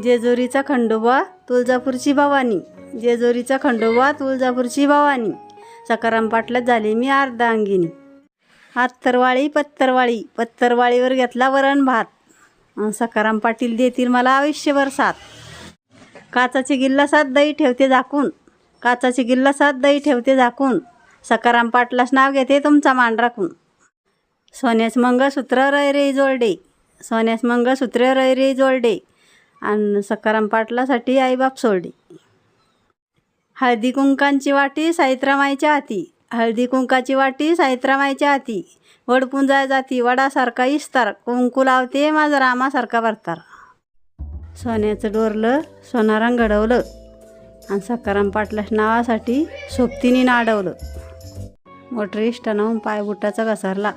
जेजुरीचा खंडोबा तुळजापूरची भवानी. जेजुरीचा खंडोबा तुळजापूरची भवानी. सकाराम पाटलात झाली मी अर्धा अंगिनी. हातरवाळी पत्तरवाळी. पत्तरवाळीवर घेतला वरण भात. सकाराम पाटील देतील मला आयुष्यभर साथ. काचाची गिल्लासात दही ठेवते झाकून. काचाची गिल्लासात दही ठेवते झाकून. सकाराम पाटलास नाव घेते तुमचा मान राखून. सोन्यास मंगळसूत्र रय रे सोन्यास सोन्याच मंगळसूत्र रय रे आणि सकाराम पाटलासाठी आईबाप सोडे. हळदी कुंकांची वाटी सावित्रामाईच्या हाती. हळदी कुंकाची वाटी सावित्रामाईच्या हाती. वडपुंजाय जाती वडासारखा इस्तार कुंकू लावते माझा रामासारखा भरतार. सोन्याचं डोरलं सोनारान घडवलं. आणि सकाराम पाटला नावासाठी सोबतीने नाडवलं. मोटर इष्टानं पाय बुटाचा घसरला.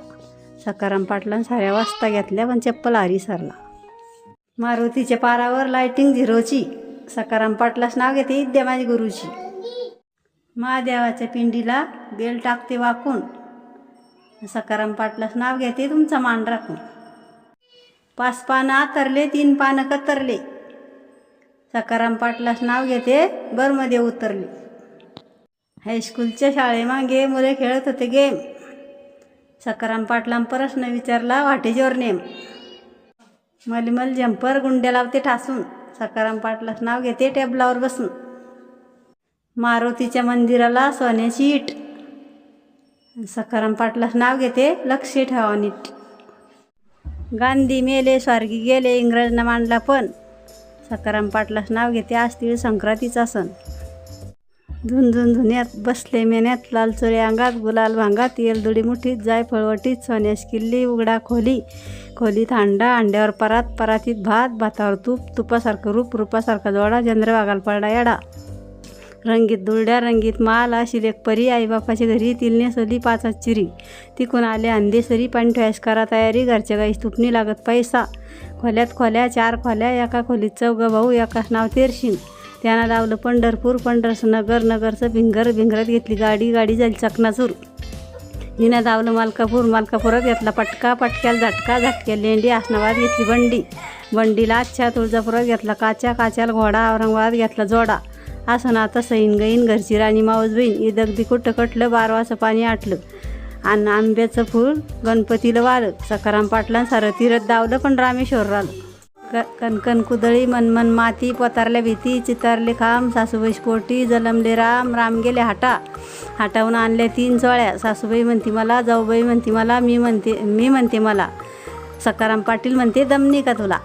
सकाराम पाटलान साऱ्या वाजता घेतल्या पण चप्पल हारी सरला. मारुतीच्या पारावर लायटिंग झिरोची. सकाराम पाटलास नाव घेते इद्या माझी गुरुची महादेवाच्या पिंडीला बेल टाकते वाकून. सकाराम पाटलाच नाव घेते तुमचा मान राखून. पाच पानं आतरले तीन पानं कतरले. सकाराम पाटलास नाव घेते बरमध्ये उतरले. हायस्कूलच्या शाळेमागे मुले खेळत होते गेम सकाराम पाटलां प्रश्न विचारला वाटेजोर नेम? मलमल जंपर गुंड्या लावते ठासून. सकाराम पाटलाच नाव घेते टेबलावर बसून. मारुतीच्या मंदिराला सोन्याची इट सकाराम पाटलाच नाव घेते लक्ष ठेवा नीट. गांधी मेले स्वर्गी गेले इंग्रजना मांडला पण. सकाराम पाटलाच नाव घेते आज तिळ संक्रांतीचा सण. झुंझुन झुन्यात बसले मेन्यात लालचोळे अंगात गुलाल भांगात येलदुडी मुठीत जाय फळवटीत सोन्यास किल्ली उघडा खोली. खोलीत अंडा अंड्यावर परात परातीत भात भातावर तूप तुपासारखं रूप रूपासारखा जोडा चंद्रवागाल पडला येडा. रंगीत दुरड्या रंगीत माल अशी लेखपरी आईबापाच्या घरी तिलने सली पाच चिरी. तिकून आले अंधेसरी सरी ठेस करा तयारी घरच्या गाईस तुपणी लागत पैसा. खोल्यात खोल्या चार खोल्या एका खोलीत चौघ भाऊ एकाच नाव तेरशिंग त्यानं लावलं पंढरपूर पंढरसनगर नगर नगरचं भिंगर भिंगरात घेतली गाडी गाडी झाली चकनाचूर. हिनं दावलं मालकापूर मालकापुरात घेतला पटका पटक्याला झटका झटक्या लेंडी आसनाबाद घेतली बंडी. बंडीला अच्छा तुळजापुरात घेतला काच्या काच्याला घोडा औरंगाबाद घेतला जोडा. असं ना तसं सैन गईन घरची राणी माऊस बहीण. इदगदी कुठं कटलं बारवाचं पाणी आटलं. आणि आंब्याचं फूल गणपतीला वाळलं सकाराम पाटला सारं तीरथ दावलं पण रामेश्वर आलं क कणकण कुदळी मनमन माती पोतारल्या भीती चितारले खांब सासूबाई पोटी जलमले राम राम गेले हाटा. हाटाहून आणल्या तीन चोळ्या. सासूबाई म्हणते मला जाऊबाई म्हणते मला मी म्हणते मी म्हणते मला. सकाराम पाटील म्हणते दमनी का तुला?